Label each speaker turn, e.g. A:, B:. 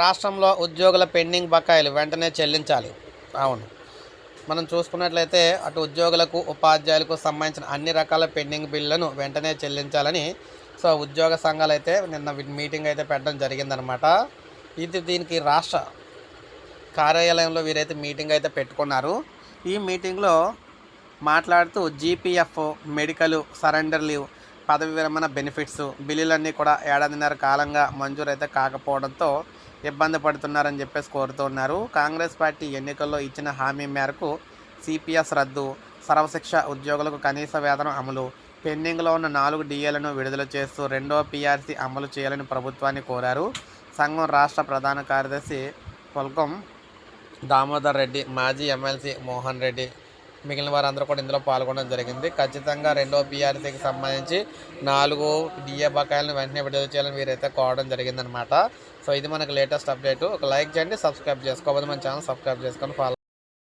A: రాష్ట్రంలో ఉద్యోగుల పెండింగ్ బకాయిలు వెంటనే చెల్లించాలి. అవును. మనం చూసుకున్నట్లయితే అటు ఉద్యోగులకు ఉపాధ్యాయులకు సంబంధించిన అన్ని రకాల పెండింగ్ బిల్లులను వెంటనే చెల్లించాలని సో ఉద్యోగ సంఘాలు అయితే నిన్న మీటింగ్ అయితే పెట్టడం జరిగిందనమాట. ఇది దీనికి రాష్ట్ర కార్యాలయంలో వీరైతే మీటింగ్ అయితే పెట్టుకున్నారు. ఈ మీటింగ్లో మాట్లాడుతూ జీపీఎఫ్ మెడికల్ సరెండర్ లీవ్ పదవి విరమణ బెనిఫిట్స్ బిల్లులన్నీ కూడా ఏడాదిన్నర కాలంగా మంజూరు అయితే కాకపోవడంతో ఇబ్బంది పడుతున్నారని చెప్పేసి కోరుతున్నారు కాంగ్రెస్ పార్టీ ఎన్నికల్లో ఇచ్చిన హామీ మేరకు సిపిఎస్ రద్దు సర్వశిక్ష ఉద్యోగులకు కనీస వేతనం అమలు పెండింగ్లో ఉన్న నాలుగు డిఏలను విడుదల చేస్తూ రెండో పీఆర్సీ అమలు చేయాలని ప్రభుత్వాన్ని కోరారు. సంఘం రాష్ట్ర ప్రధాన కార్యదర్శి పొల్కం దామోదర్ రెడ్డి మాజీ ఎమ్మెల్సీ మోహన్ రెడ్డి మిగిలిన వారందరూ కూడా ఇందులో పాల్గొనడం జరిగింది. ఖచ్చితంగా రెండో బీఆర్సీకి సంబంధించి నాలుగు డిఏ బకాయిలను వెంటనే విడుదల చేయాలని వీరైతే కోవడం జరిగిందనమాట సో ఇది మనకు లేటెస్ట్ అప్డేట్. ఒక లైక్ చేయండి సబ్స్క్రైబ్ చేసుకోవాలి మన ఛానల్ సబ్స్క్రైబ్ చేసుకొని ఫాలో